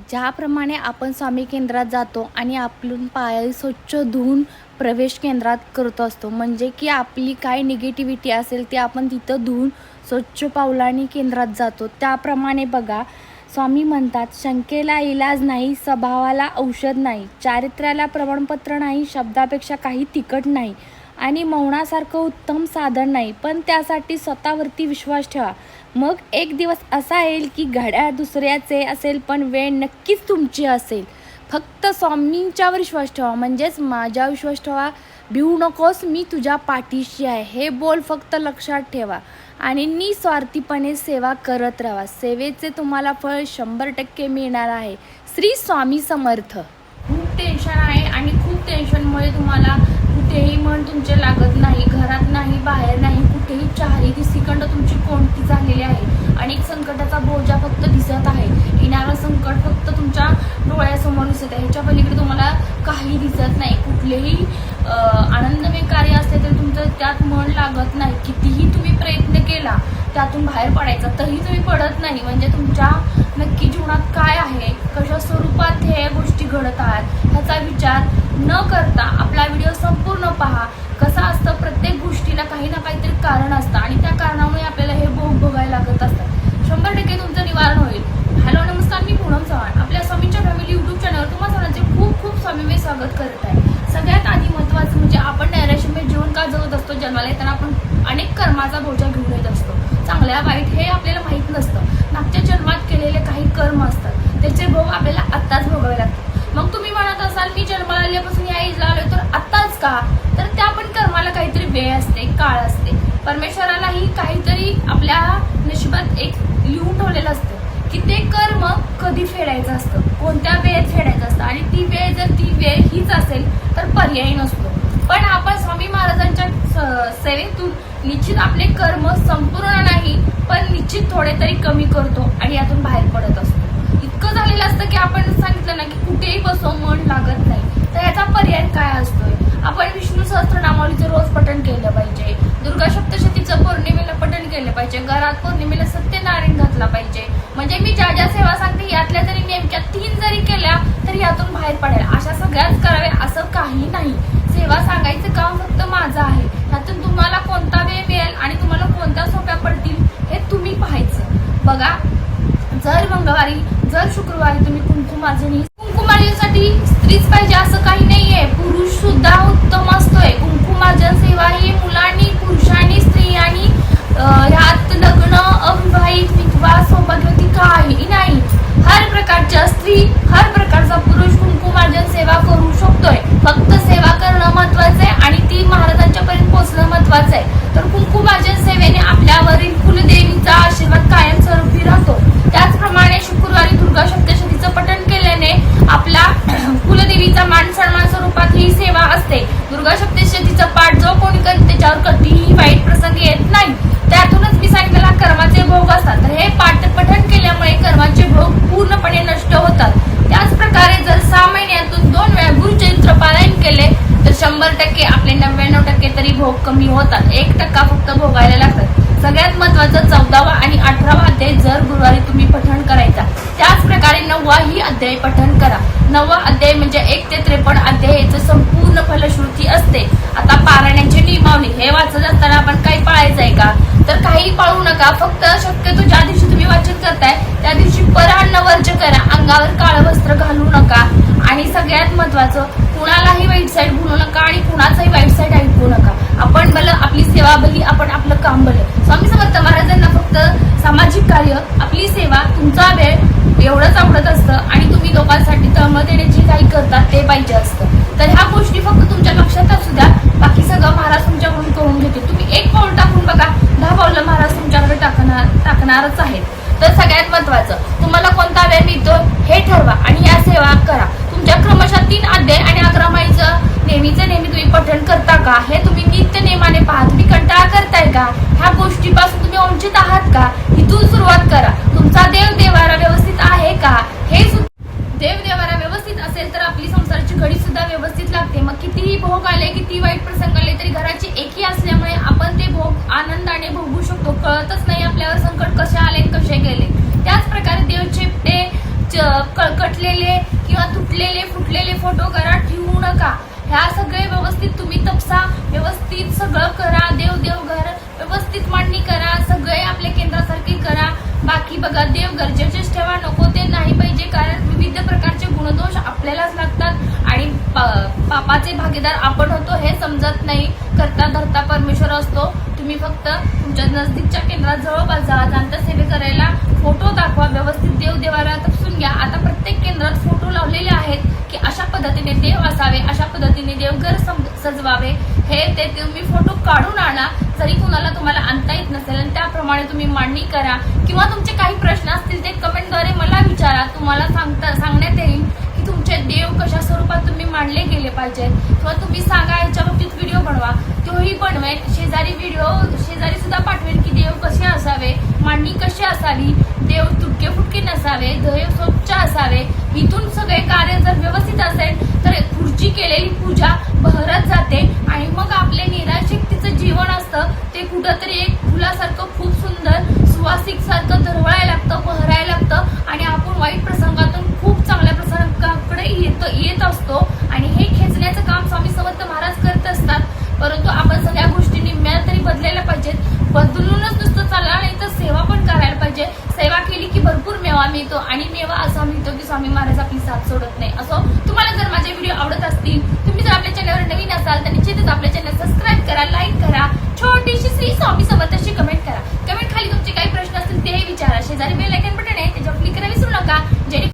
ज्याप्रमाणे आपण स्वामी केंद्रात जातो आणि आपण पाय स्वच्छ धुवून प्रवेश केंद्रात करत असतो. म्हणजे की आपली काय निगेटिव्हिटी असेल ते आपण तिथं धुवून स्वच्छ पावलाने केंद्रात जातो. त्याप्रमाणे बघा स्वामी म्हणतात शंकेला इलाज नाही स्वभावाला औषध नाही चारित्र्याला प्रमाणपत्र नाही शब्दापेक्षा काही तिकट नाही आणि मौनासारखं उत्तम साधन नाही पण त्यासाठी स्वतःवरती विश्वास ठेवा. मग एक दिवस असा येईल की घड्याळ दुसऱ्याचे असेल पण वेळ नक्कीच तुमची असेल. फक्त स्वामींच्यावर विश्वास ठेवा म्हणजेच माझ्या विश्वास ठेवा. भिवू नकोस मी तुझ्या पाठीशी आहे. हे बोल फक्त लक्षात ठेवा. आणि निस्वार्थीपणे सेवा करत राहा. सेवेचे तुम्हाला फळ शंभर टक्के मिळणार आहे. श्री स्वामी समर्थ. खूप टेन्शन आहे आणि खूप टेन्शनमुळे तुम्हाला कुठेही मन तुमचे लागत नाही घरात नाही बाहेर नाही कुठेही चारही दिसिकंड तुमची कोणती झालेली आहे. अनेक संकटाचा बोजा फक्त दिसत आहे. येणारा संकट फक्त तुमच्या डोळ्यासमोर दिसत आहे. ह्याच्या पलीकडे तुम्हाला काही दिसत नाही. कुठलेही आनंदमय कार्य असले तरी तुमचं त्यात मन लागत नाही. कितीही तुम्ही प्रयत्न केला त्यातून बाहेर पडायचा तरी तुम्ही पडत नाही. म्हणजे तुमच्या नक्की जीवनात काय आहे? कशा स्वरूपात हे गोष्टी घडत आहेत? ह्याचा विचार न करता आपला व्हिडिओ संपूर्ण पहा कसं असतं प्रत्येक गोष्टीला काही ना काहीतरी कारण असतं आणि त्या कारणामुळे आपल्याला हे भोग भोगायला लागत असतात. शंभर टक्के तुमचं निवारण होईल. हॅलो नमस्कार मी पूनम चव्हाण. आपल्या स्वामींच्या फॅमिली युट्यूब चॅनलवर तुम्हा सर्वांचे खूप खूप स्वामीमय स्वागत करत आहे. सगळ्यात आधी महत्त्वाचं म्हणजे आपण नैराश्यमय म्हणजे जीवन का जगत असतो जन्माला येताना आपण अनेक कर्माचा बोजा घेऊन येत असतो. चांगल्या वाईट हे आपल्याला माहीत नसतं. मागच्या जन्मात केलेले काही कर्म असतात. त्याचे भोग आपल्याला आत्ताच भोगावे लागतात. मग तुम्ही म्हणत असाल मी जन्माला आल्यापासून या एजला आलोय तर आत्ताच का? तर त्या पण कर्माला काहीतरी वेळ असते काळ असते. परमेश्वरालाही काहीतरी आपल्या नशिबात एक लिहून ठेवलेलं असतं की ते कर्म कधी फेडायचं असतं कोणत्या वेळेत फेडायचं असतं. आणि ती वेळ जर ती वेळ हीच असेल तर पर्याय नसतो. पण आपण स्वामी महाराजांच्या स- सेवेतून निश्चित आपले कर्म संपूर्ण नाही पण निश्चित थोडे तरी कमी करतो आणि यातून बाहेर पडत असतो. इतकं झालेलं असतं की आपण सांगितलं ना की कुठेही बसव मन लागत नाही. तर याचा पर्याय काय असतोय? आपण विष्णू सहस्त्रनामावलीचं रोज पठण केलं पाहिजे. दुर्गा सप्तशतीचं पौर्णिमेला पठण केलं पाहिजे. घरात पौर्णिमेला सत्यनारायण घातला पाहिजे. म्हणजे मी ज्या ज्या सेवा सांगते यातल्या जरी नेमक्या तीन जरी केल्या तरी यातून बाहेर पडेल अशा सगळ्याच करावे असं काही नाही. सेवा सांगायचं का फक्त माझं आहे त्यातून तुम्हाला कोणता वेळ मिळेल आणि तुम्हाला कोणत्या सोप्या पडतील हे तुम्ही पाहायचं बघा जर मंगळवारी जर शुक्रवारी तुम्ही कुंकुमार्जनी कुंकुमार्जनेसाठी स्त्रीच पाहिजे असं काही नाहीये. पुरुष सुद्धा उत्तम असतोय. कुंकुमार्जन सेवा ही मुलांनी पुरुषांनी स्त्रियांनी ह्यात लग्न अविवाहित विधवा सौभाग्यवती काही नाही हर प्रकारच्या स्त्री हर प्रकारचा पुरुष कुंकुमार्जन सेवा करू शकतोय फक्त सेवा करणं महत्वाचं आहे आणि ती महाराजांच्या पर्यंत पोहोचणं महत्वाचं आहे तर कुंकुमार्जन सेवेने आपल्यावरील कुलदेवीचा आशीर्वाद कायमस्वरूपी राहतो त्याचप्रमाणे शुक्रवारी दुर्गा सप्तशतीचं पठण केल्याने आपला कुलदेवीचा मान सन्मान स्वरूपात ही सेवा असते दुर्गा सप्तशतीचं पाठ जो कोणी करेल त्याच्यावर कधीही वाईट प्रसंग येत नाही त्यातूनच मी सांगितलेला कर्माचे भोग असतात तर हे पाठ पठण केल्यामुळे कर्माचे भोग पूर्णपणे नष्ट होतात त्याच प्रकारे जर सहा महिन्यातून दोन वेळा गुरुचरित्र पारायण केले तर शंभर टक्के आपले नव्याण्णव टक्के तरी भोग कमी होतात. एक टक्का फक्त भोगायला लागतात. सगळ्यात महत्वाचं चौदावा आणि अठरावा अध्याय जर गुरुवारी तुम्ही पठण करायचा. त्याच प्रकारे नववा ही अध्याय पठण करा. नववा अध्याय म्हणजे एक ते त्रेपन्न अध्यायाचं संपूर्ण फलश्रुती असते. आता पारायणाची नियमावली. हे वाचत असताना आपण काही पाळायचं आहे का? तर काही पाळू नका. फक्त शक्यतो ज्या दिवशी तुम्ही वाचन करताय त्या दिवशी परान्न वर्ज करा. अंगावर काळं वस्त्र घालू नका. आणि सगळ्यात महत्वाचं कुणालाही वाईट साईड बोलू नका आणि कुणाचाही वाईट साईड ऐकू नका. आपण भलं आपली सेवा भली आपण आपलं काम भलं स्वामी समर्थ महाराजांना फक्त सामाजिक कार्य आपली सेवा तुमचा वेळ एवढंच आवडत असतं आणि तुम्ही लोकांसाठी तळमळ देण्याची काही करतात ते पाहिजे असतं. तर ह्या गोष्टी फक्त तुमच्या लक्षात असू द्या. बाकी सगळं महाराज तुमच्याकडून करून घेते तुम्ही एक पाऊल टाकून बघा. दहा पावलं महाराज तुमच्याकडे टाकणार टाकणारच आहेत. तर सगळ्यात महत्वाचं तुम्हाला कोणता वेळ मिळतो हे ठरवा आणि या सेवा करा. तुमच्या क्रमशः तीन अध्याय आणि अकरा माईचं नेहमीचं नेहमी तुम्ही पठण करता का? हे तुम्ही नित्य नेमाने पहा तुम्ही कंटाळा करताय का? ह्या गोष्टीपासून तुम्ही वंचित आहात का? इथून सुरुवात करा. तुमचा देव देवारा व्यवस्थित आहे का? हे सु- देव देवारा व्यवस्थित असेल तर आपली संसाराची घडी सुद्धा व्यवस्थित लागते. मग कितीही भोग आले किती वाईट प्रसंग आले तरी घराची एकी असल्यामुळे आपण ते भोग आनंदाने भोगू शकतो कळतच नाही आपल्यावर संकट कसे आले आणि कसे गेले त्याच प्रकारे देव चेपटे च- च- कळकटलेले किंवा तुटलेले फुटलेले फोटो करा ठेवू नका ह्या सगळे व्यवस्थित तुम्ही तपसा व्यवस्थित सगळं करा देव देव घर व्यवस्थित मांडणी करा सगळे आपल्या केंद्रासारखे करा. बाकी बघा देव गरजेचेच ठेवा नको ते नाही पाहिजे कारण विविध प्रकारचे गुणदोष आपल्यालाच लागतात. आणि पा- पापाचे भागीदार आपण होतो हे समजत नाही. करता धरता परमेश्वर असतो. तुम्ही फक्त तुमच्या नजदीकच्या केंद्रात जवळपास जा जाणत्या सेवे करायला फोटो दाखवा व्यवस्थित देव देवाला तपसून घ्या. आता प्रत्येक केंद्रात फोटो लावलेले आहेत की अशा पद्धतीने देव असावे अशा पद्धतीने देवघर सम- सजवावे हे ते तुम्ही फोटो काढून आणा. जरी कुणाला तुम्हाला आणता येत नसेल आणि त्याप्रमाणे तुम्ही मांडणी करा किंवा तुमचे काही प्रश्न असतील ते कमेंटद्वारे मला विचारा. तुम्हाला सांगता सांगण्यात येईल की तुमचे देव कशा स्वरूपात तुम्ही मांडले गेले पाहिजेत किंवा तुम्ही सांगा याच्या बाबतीत व्हिडिओ बनवा. तोही बनवेल शेजारी व्हिडिओ शेजारी सुद्धा पाठवा की देव कसे असावे मांडणी कशी असावी देव तुटके फुटके नसावे देव स्वच्छ असावे. इथून सगळे कार्य जर व्यवस्थित असेल तर पुढची केलेली पूजा बहरत जाते आणि मग आपले निराशक्ती जीवन असतं ते कुठंतरी एक फुलासारखं खूप सुंदर सुवासिक सारखं दरवळायला लागतं बहरायला लागतं आणि आपण वाईट प्रसंगातून खूप चांगल्या प्रसंगाकडे येत येत असतो आणि हे खेचण्याचं काम स्वामी समर्थ महाराज करत असतात परंतु आपण सगळ्या गोष्टी निम्म्या तरी बदलायला पाहिजेत बदलूनच नुसतं चालला नाही तर सेवा पण करायला पाहिजे सेवा केली की भरपूर मेवा देवा असा म्हणतो की स्वामी महाराज आपली साथ सोडत नाही. असो तुम्हाला जर माझे व्हिडिओ आवडत असतील तुम्ही जर आपल्या चॅनलवर नवीन असाल तर निश्चितच आपल्या चॅनल सबस्क्राईब करा लाईक करा. छोटीशी श्री स्वामी समर्थाची कमेंट करा. कमेंट खाली तुमचे काही प्रश्न असतील तेही विचारा. शेजारी बेल आयकन बटन आहे त्याच्यावर क्लिक करा विसरू नका. जेणे